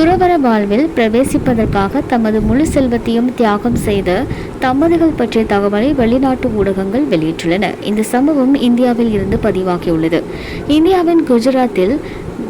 துறவர வாழ்வில் பிரவேசிப்பதற்காக தமது முழு செல்வத்தையும் தியாகம் செய்த தம்பதிகள் பற்றிய தகவலை வெளிநாட்டு ஊடகங்கள் வெளியிட்டுள்ளன. இந்த சம்பவம் இந்தியாவில் இருந்து பதிவாகியுள்ளது. இந்தியாவின் குஜராத்தில்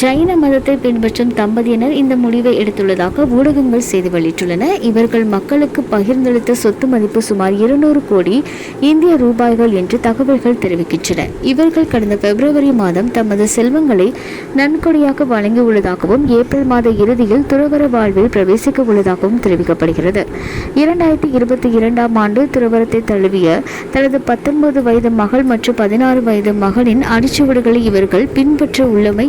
ஜைன மதத்தை பின்பற்றும் தம்பதியினர் இந்த முடிவை எடுத்துள்ளதாக ஊடகங்கள் செய்தி வெளியிட்டுள்ளன. இவர்கள் மக்களுக்கு பகிர்ந்தளித்த சொத்து மதிப்பு சுமார் இருநூறு கோடி இந்திய ரூபாய்கள் என்று தகவல்கள் தெரிவிக்கின்றன. இவர்கள் கடந்த பிப்ரவரி மாதம் தமது செல்வங்களை நன்கொடையாக வழங்கியுள்ளதாகவும் ஏப்ரல் மாத இறுதியில் துறவர வாழ்வில் பிரவேசிக்க உள்ளதாகவும் தெரிவிக்கப்படுகிறது. இரண்டாயிரத்தி இருபத்தி இரண்டாம் ஆண்டு துறவரத்தை தழுவிய தனது பத்தொன்பது வயது மகள் மற்றும் பதினாறு வயது மகளின் அடிச்சுவடுகளை இவர்கள் பின்பற்ற உள்ளமை